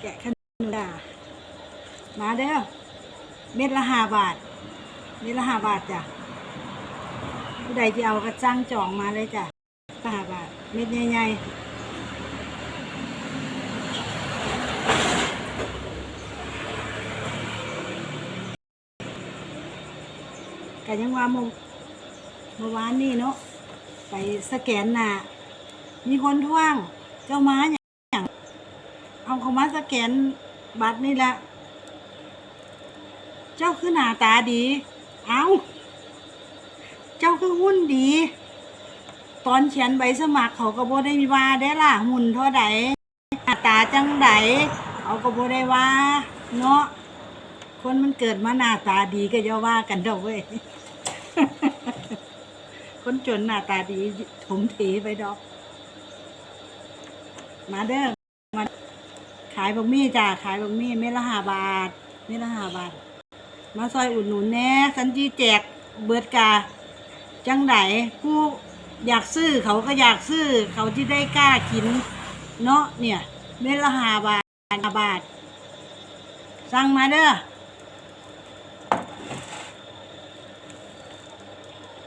แกะขนมดามาเด้อเม็ดละห้าบาท เม็ดละห้าบาทจ้ะผู้ใดที่เอากระจังจองมาเลยจ้ะห้าบาท เม็ดใหญ่ๆกันยังว่าเมื่อเมื่อวานนี่เนาะไปสแกนหน้ามีคนท่วงเจ้าม้าอย่าง เอาเขามาสแกนบัตรนี่แหละ เจ้าคือหน้าตาดี เอาเจ้าคือหุ้นดี ตอนเขียนใบสมัครเขาก็บ่ได้ว่าได้ล่ะหุ่นเท่าใดหน้าตาจังใดเขาก็บ่ได้ว่า เนาะคนมันเกิดมาหน้าตาดีก็อย่าว่ากันเด้อเว้ยคนจนหน้าตาดีถมเถไปดอก มาเด้อมา ขายบะหมี่จ้าขายบะหมี่เม็ดละห้าบาทเม็ดละห้าบาท มาซอยอุดหนุนแน่สันจีแจกเบิดกาจังไดผู้อยากซื้อเขาก็อยากซื้อเขาที่ได้กล้ากิน เนาะเนี่ยเม็ดละห้าบาทห้าบาท สั่งมาเด้อ